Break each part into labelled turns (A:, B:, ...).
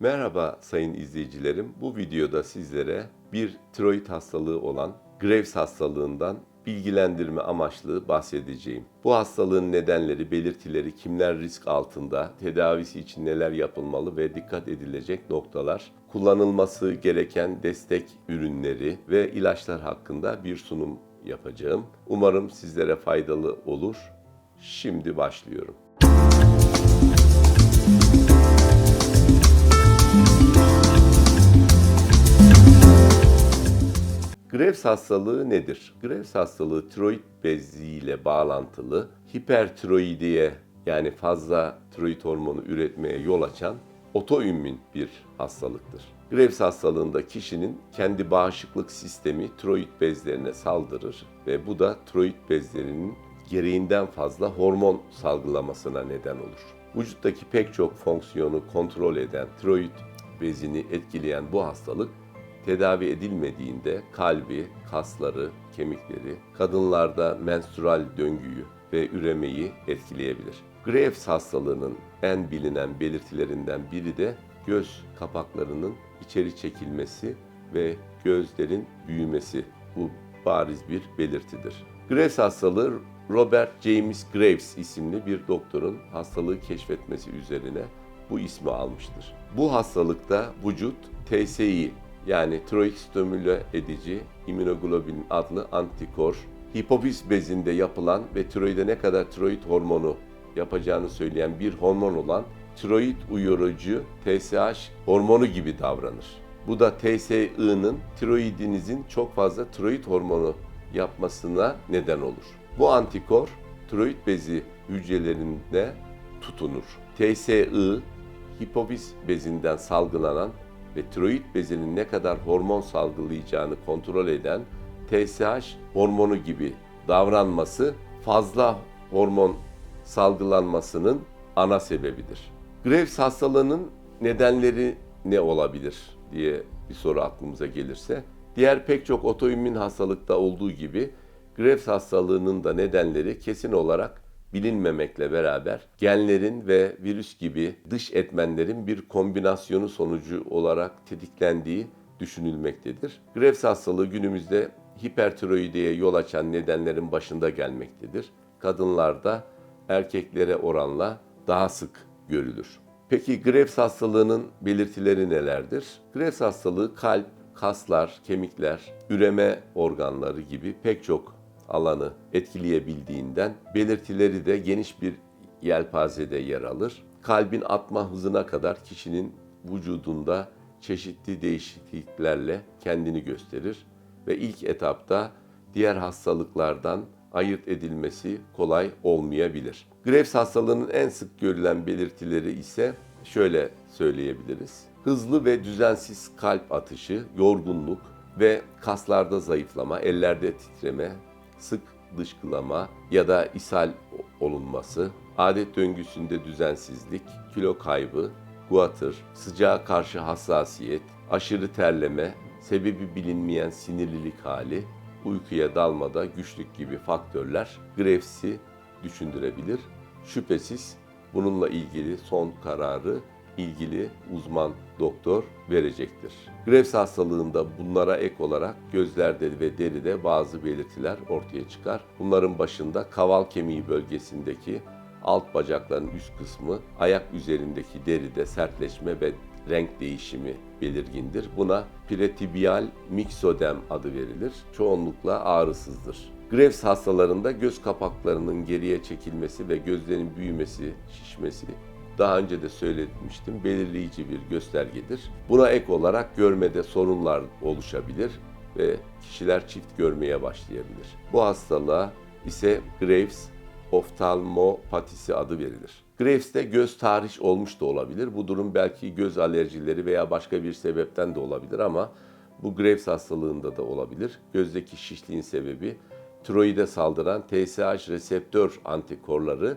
A: Merhaba sayın izleyicilerim. Bu videoda sizlere bir tiroid hastalığı olan Graves hastalığından bilgilendirme amaçlı bahsedeceğim. Bu hastalığın nedenleri, belirtileri, kimler risk altında, tedavisi için neler yapılmalı ve dikkat edilecek noktalar, kullanılması gereken destek ürünleri ve ilaçlar hakkında bir sunum yapacağım. Umarım sizlere faydalı olur. Şimdi başlıyorum. Graves hastalığı nedir? Graves hastalığı tiroid beziyle bağlantılı hipertiroidiye yani fazla tiroid hormonu üretmeye yol açan otoimmün bir hastalıktır. Graves hastalığında kişinin kendi bağışıklık sistemi tiroid bezlerine saldırır ve bu da tiroid bezlerinin gereğinden fazla hormon salgılamasına neden olur. Vücuttaki pek çok fonksiyonu kontrol eden tiroid bezini etkileyen bu hastalık tedavi edilmediğinde kalbi, kasları, kemikleri, kadınlarda menstrual döngüyü ve üremeyi etkileyebilir. Graves hastalığının en bilinen belirtilerinden biri de göz kapaklarının içeri çekilmesi ve gözlerin büyümesi. Bu bariz bir belirtidir. Graves hastalığı Robert James Graves isimli bir doktorun hastalığı keşfetmesi üzerine bu ismi almıştır. Bu hastalıkta vücut TSI yani tiroid stimüle edici immünoglobulin adlı antikor hipofiz bezinde yapılan ve tiroide ne kadar tiroid hormonu yapacağını söyleyen bir hormon olan tiroid uyarıcı TSH hormonu gibi davranır. Bu da TSI'nin tiroidinizin çok fazla tiroid hormonu yapmasına neden olur. Bu antikor tiroid bezi hücrelerinde tutunur. TSI hipofiz bezinden salgılanan ve tiroid bezinin ne kadar hormon salgılayacağını kontrol eden TSH hormonu gibi davranması fazla hormon salgılanmasının ana sebebidir. Graves hastalığının nedenleri ne olabilir diye bir soru aklımıza gelirse, diğer pek çok otoimmün hastalıkta olduğu gibi Graves hastalığının da nedenleri kesin olarak bilinmemekle beraber genlerin ve virüs gibi dış etmenlerin bir kombinasyonu sonucu olarak tetiklendiği düşünülmektedir. Graves hastalığı günümüzde hipertiroidiye yol açan nedenlerin başında gelmektedir. Kadınlarda erkeklere oranla daha sık görülür. Peki Graves hastalığının belirtileri nelerdir? Graves hastalığı kalp, kaslar, kemikler, üreme organları gibi pek çok alanı etkileyebildiğinden belirtileri de geniş bir yelpazede yer alır. Kalbin atma hızına kadar kişinin vücudunda çeşitli değişikliklerle kendini gösterir ve ilk etapta diğer hastalıklardan ayırt edilmesi kolay olmayabilir. Graves hastalığının en sık görülen belirtileri ise şöyle söyleyebiliriz. Hızlı ve düzensiz kalp atışı, yorgunluk ve kaslarda zayıflama, ellerde titreme, sık dışkılama ya da ishal olunması, adet döngüsünde düzensizlik, kilo kaybı, guatr, sıcağa karşı hassasiyet, aşırı terleme, sebebi bilinmeyen sinirlilik hali, uykuya dalmada güçlük gibi faktörler Graves'i düşündürebilir. Şüphesiz bununla ilgili son kararı ilgili uzman doktor verecektir. Graves hastalığında bunlara ek olarak gözlerde ve deride bazı belirtiler ortaya çıkar. Bunların başında kaval kemiği bölgesindeki alt bacakların üst kısmı, ayak üzerindeki deride sertleşme ve renk değişimi belirgindir. Buna pretibiyal miksodem adı verilir. Çoğunlukla ağrısızdır. Graves hastalarında göz kapaklarının geriye çekilmesi ve gözlerin büyümesi, şişmesi daha önce de söylemiştim belirleyici bir göstergedir. Buna ek olarak görmede sorunlar oluşabilir ve kişiler çift görmeye başlayabilir. Bu hastalığa ise Graves oftalmopatisi adı verilir. Graves'te göz tahriş olmuş da olabilir. Bu durum belki göz alerjileri veya başka bir sebepten de olabilir ama bu Graves hastalığında da olabilir. Gözdeki şişliğin sebebi tiroide saldıran TSH reseptör antikorları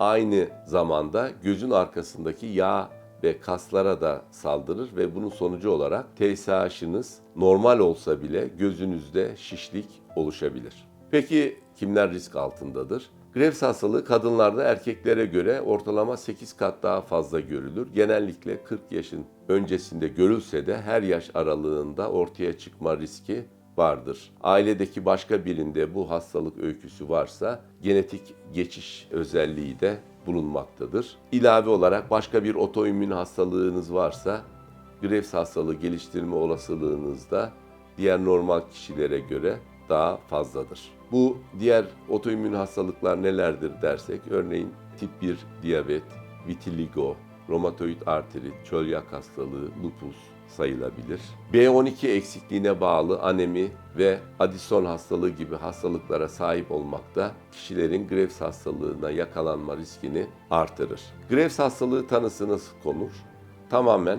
A: aynı zamanda gözün arkasındaki yağ ve kaslara da saldırır ve bunun sonucu olarak TSH'ınız normal olsa bile gözünüzde şişlik oluşabilir. Peki kimler risk altındadır? Graves hastalığı kadınlarda erkeklere göre ortalama 8 kat daha fazla görülür. Genellikle 40 yaşın öncesinde görülse de her yaş aralığında ortaya çıkma riski vardır. Ailedeki başka birinde bu hastalık öyküsü varsa genetik geçiş özelliği de bulunmaktadır. İlave olarak başka bir otoimmün hastalığınız varsa Graves hastalığı geliştirme olasılığınız da diğer normal kişilere göre daha fazladır. Bu diğer otoimmün hastalıklar nelerdir dersek örneğin tip 1 diyabet, vitiligo, romatoid artrit, çölyak hastalığı, lupus sayılabilir. B12 eksikliğine bağlı anemi ve Addison hastalığı gibi hastalıklara sahip olmakta kişilerin Graves hastalığına yakalanma riskini artırır. Graves hastalığı tanısı nasıl konur? Tamamen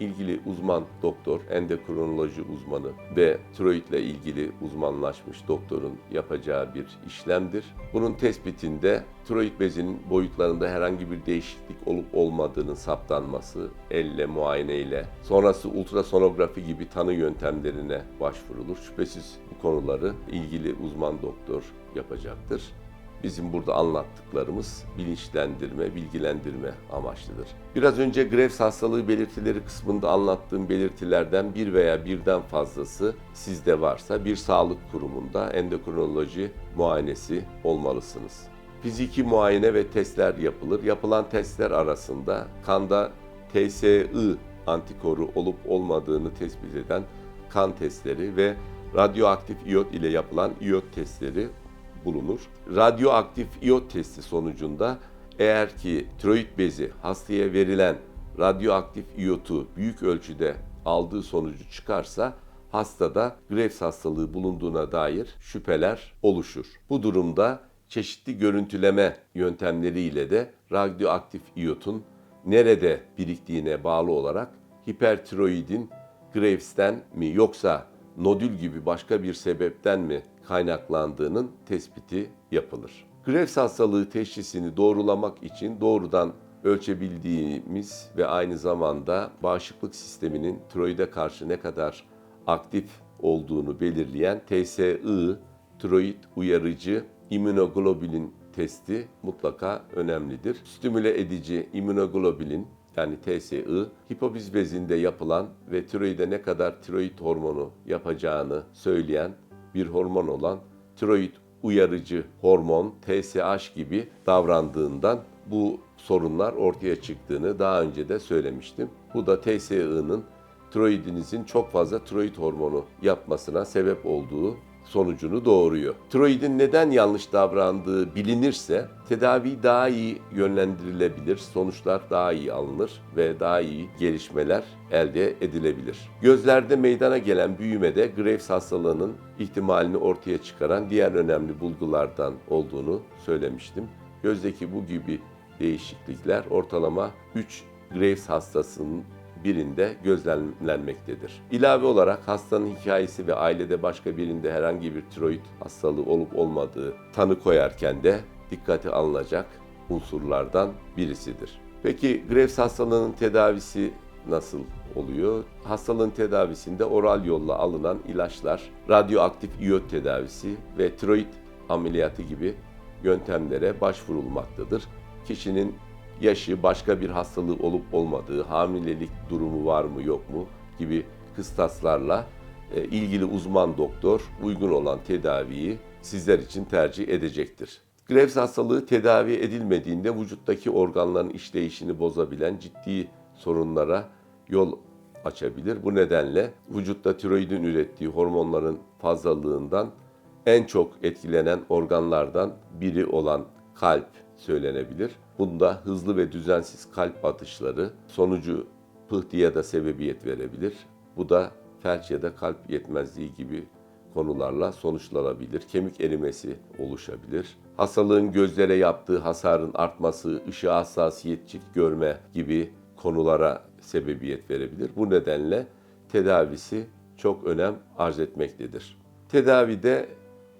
A: ilgili uzman doktor, endokrinoloji uzmanı ve tiroidle ilgili uzmanlaşmış doktorun yapacağı bir işlemdir. Bunun tespitinde tiroid bezinin boyutlarında herhangi bir değişiklik olup olmadığının saptanması, elle, muayeneyle, sonrası ultrasonografi gibi tanı yöntemlerine başvurulur. Şüphesiz bu konuları ilgili uzman doktor yapacaktır. Bizim burada anlattıklarımız bilinçlendirme, bilgilendirme amaçlıdır. Biraz önce Graves hastalığı belirtileri kısmında anlattığım belirtilerden bir veya birden fazlası sizde varsa bir sağlık kurumunda endokrinoloji muayenesi olmalısınız. Fiziki muayene ve testler yapılır. Yapılan testler arasında kanda TSI antikoru olup olmadığını tespit eden kan testleri ve radyoaktif iyot ile yapılan iyot testleri bulunur. Radyoaktif iyot testi sonucunda eğer ki tiroid bezi hastaya verilen radyoaktif iyotu büyük ölçüde aldığı sonucu çıkarsa hastada Graves hastalığı bulunduğuna dair şüpheler oluşur. Bu durumda çeşitli görüntüleme yöntemleriyle de radyoaktif iyotun nerede biriktiğine bağlı olarak hipertiroidin Graves'ten mi yoksa nodül gibi başka bir sebepten mi kaynaklandığının tespiti yapılır. Graves hastalığı teşhisini doğrulamak için doğrudan ölçebildiğimiz ve aynı zamanda bağışıklık sisteminin tiroide karşı ne kadar aktif olduğunu belirleyen TSI, tiroid uyarıcı immünoglobulin testi mutlaka önemlidir. Stimüle edici immünoglobulin yani TSI, hipofiz bezinde yapılan ve tiroide ne kadar tiroid hormonu yapacağını söyleyen bir hormon olan tiroid uyarıcı hormon TSH gibi davrandığından bu sorunlar ortaya çıktığını daha önce de söylemiştim. Bu da TSI'nin tiroidinizin çok fazla tiroid hormonu yapmasına sebep olduğu sonucunu doğuruyor. Tiroidin neden yanlış davrandığı bilinirse tedavi daha iyi yönlendirilebilir, sonuçlar daha iyi alınır ve daha iyi gelişmeler elde edilebilir. Gözlerde meydana gelen büyüme de Graves hastalığının ihtimalini ortaya çıkaran diğer önemli bulgulardan olduğunu söylemiştim. Gözdeki bu gibi değişiklikler ortalama 3 Graves hastasının birinde gözlemlenmektedir. İlave olarak hastanın hikayesi ve ailede başka birinde herhangi bir tiroid hastalığı olup olmadığı tanı koyarken de dikkate alınacak unsurlardan birisidir. Peki Graves hastalığının tedavisi nasıl oluyor? Hastalığın tedavisinde oral yolla alınan ilaçlar, radyoaktif iyot tedavisi ve tiroid ameliyatı gibi yöntemlere başvurulmaktadır. Kişinin yaşı, başka bir hastalığı olup olmadığı, hamilelik durumu var mı yok mu gibi kıstaslarla e, ilgili uzman doktor uygun olan tedaviyi sizler için tercih edecektir. Graves hastalığı tedavi edilmediğinde vücuttaki organların işleyişini bozabilen ciddi sorunlara yol açabilir. Bu nedenle vücutta tiroidin ürettiği hormonların fazlalığından en çok etkilenen organlardan biri olan kalp söylenebilir. Bunda hızlı ve düzensiz kalp atışları sonucu pıhtıya da sebebiyet verebilir. Bu da felç ya da kalp yetmezliği gibi konularla sonuçlanabilir. Kemik erimesi oluşabilir. Hastalığın gözlere yaptığı hasarın artması, ışığa hassasiyet, çift görme gibi konulara sebebiyet verebilir. Bu nedenle tedavisi çok önem arz etmektedir. Tedavide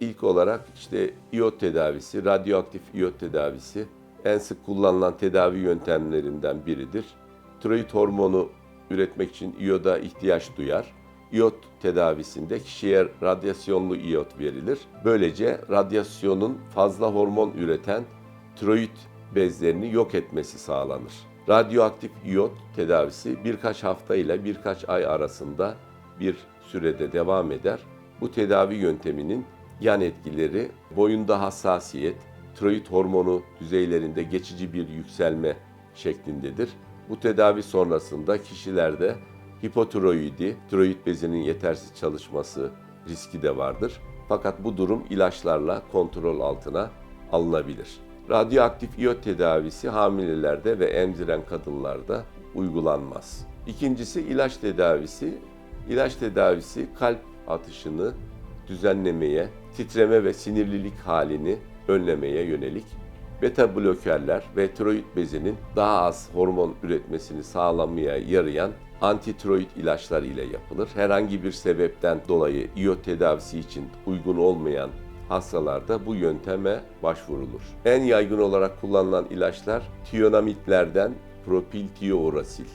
A: ilk olarak işte iyot tedavisi, radyoaktif iyot tedavisi en sık kullanılan tedavi yöntemlerinden biridir. Tiroid hormonu üretmek için iyoda ihtiyaç duyar. iyot tedavisinde kişiye radyasyonlu iyot verilir. Böylece radyasyonun fazla hormon üreten tiroid bezlerini yok etmesi sağlanır. Radyoaktif iyot tedavisi birkaç hafta ile birkaç ay arasında bir sürede devam eder. Bu tedavi yönteminin yan etkileri boyunda hassasiyet, tiroid hormonu düzeylerinde geçici bir yükselme şeklindedir. Bu tedavi sonrasında kişilerde hipotiroidi, tiroid bezinin yetersiz çalışması riski de vardır. Fakat bu durum ilaçlarla kontrol altına alınabilir. Radyoaktif iyot tedavisi hamilelerde ve emziren kadınlarda uygulanmaz. İkincisi ilaç tedavisi. İlaç tedavisi kalp atışını düzenlemeye, titreme ve sinirlilik halini önlemeye yönelik beta blokerler ve tiroid bezinin daha az hormon üretmesini sağlamaya yarayan antitiroid ilaçlar ile yapılır. Herhangi bir sebepten dolayı iyot tedavisi için uygun olmayan hastalarda bu yönteme başvurulur. En yaygın olarak kullanılan ilaçlar tiyonamitlerden propiltiyourasil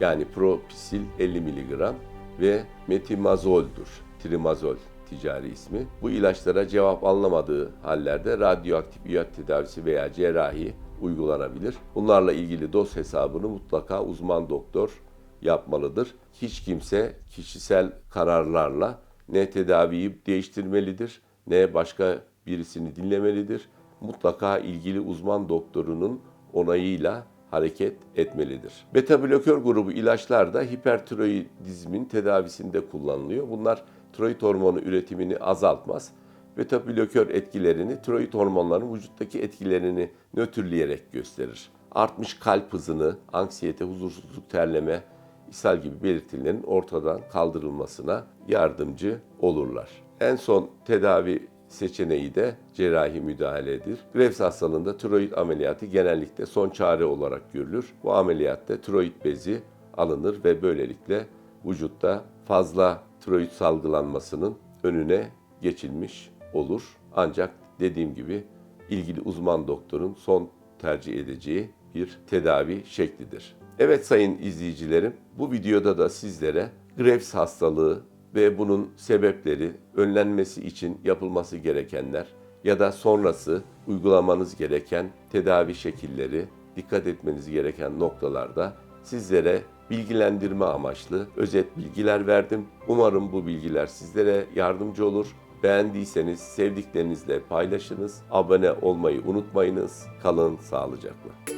A: yani propisil 50 mg ve metimazoldur. Trimazol ticari ismi. Bu ilaçlara cevap alınamadığı hallerde radyoaktif iyot tedavisi veya cerrahi uygulanabilir. Bunlarla ilgili doz hesabını mutlaka uzman doktor yapmalıdır. Hiç kimse kişisel kararlarla ne tedaviyi değiştirmelidir ne başka birisini dinlemelidir. Mutlaka ilgili uzman doktorunun onayıyla hareket etmelidir. Beta blokör grubu ilaçlar da hipertiroidizmin tedavisinde kullanılıyor. Bunlar tiroid hormonu üretimini azaltmaz. Beta blokör etkilerini tiroid hormonlarının vücuttaki etkilerini nötrleyerek gösterir. Artmış kalp hızını, anksiyete, huzursuzluk, terleme, ishal gibi belirtilerin ortadan kaldırılmasına yardımcı olurlar. En son tedavi seçeneği de cerrahi müdahaledir. Graves hastalığında tiroid ameliyatı genellikle son çare olarak görülür. Bu ameliyatta tiroid bezi alınır ve böylelikle vücutta fazla tiroid salgılanmasının önüne geçilmiş olur. Ancak dediğim gibi ilgili uzman doktorun son tercih edeceği bir tedavi şeklidir. Evet sayın izleyicilerim, bu videoda da sizlere Graves hastalığı ve bunun sebepleri, önlenmesi için yapılması gerekenler ya da sonrası uygulamanız gereken tedavi şekilleri, dikkat etmeniz gereken noktalarda sizlere bilgilendirme amaçlı özet bilgiler verdim. Umarım bu bilgiler sizlere yardımcı olur. Beğendiyseniz sevdiklerinizle paylaşınız. Abone olmayı unutmayınız. Kalın sağlıcakla.